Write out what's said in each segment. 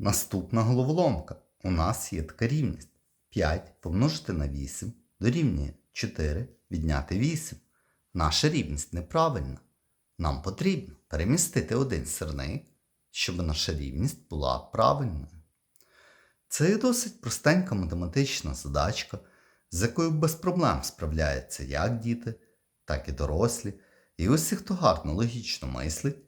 Наступна головоломка. У нас є така рівність. 5 помножити на 8 дорівнює 4 відняти 8. Наша рівність неправильна. Нам потрібно перемістити один сирник, щоб наша рівність була правильною. Це досить простенька математична задачка, з якою без проблем справляються як діти, так і дорослі. І усі, хто гарно логічно мислить,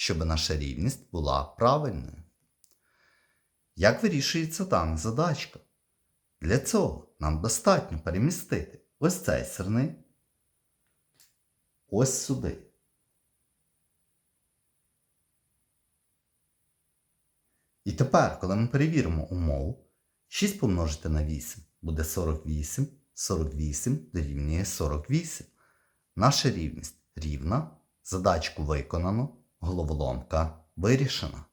щоб наша рівність була правильною. Як вирішується дана задачка? Для цього нам достатньо перемістити ось цей сирник ось сюди. І тепер, коли ми перевіримо умову, 6 помножити на 8 буде 48, 48 дорівнює 48. Наша рівність рівна, задачку виконано, головоломка вирішена.